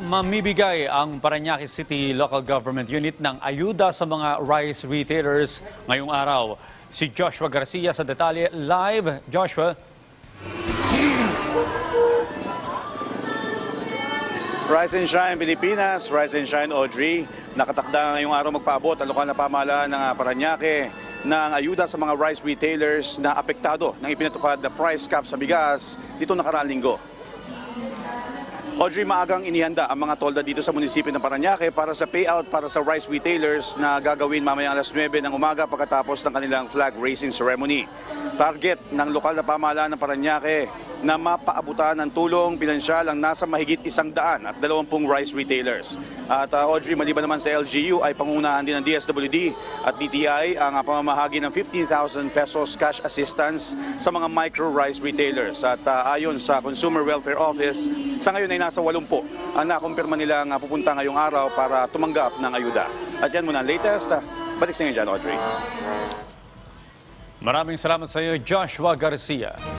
Mamibigay ang Paranaque City Local Government Unit ng ayuda sa mga rice retailers ngayong araw. Si Joshua Garcia sa detalye live. Joshua, Rise and Shine Pilipinas, Rise and Shine Audrey. Nakatakda ngayong araw magpaabot ang lokal na pamahalaan ng ah, Paranaque ng ayuda sa mga rice retailers na apektado ng ipinatupad na price cap sa bigas dito nakaraang linggo. Audrey, maagang inihanda ang mga tolda dito sa munisipyo ng Paranaque para sa payout para sa rice retailers na gagawin mamaya alas 9 ng umaga pagkatapos ng kanilang flag raising ceremony. Target ng lokal na pamahalaan ng Paranaque na mapaabutan ng tulong pinansyal ang nasa mahigit isang daan at dalawampung rice retailers. At uh, Audrey, maliban naman sa LGU ay pangunahan din ng DSWD at DTI ang uh, pamamahagi ng 15,000 pesos cash assistance sa mga micro rice retailers. At uh, ayon sa Consumer Welfare Office, sa ngayon ay nasa 80 ang nakumpirma nilang uh, pupunta ngayong araw para tumanggap ng ayuda. At yan muna ang latest. Uh, balik sa inyo dyan, Audrey. maraming salamat sa iyo, Joshua Garcia.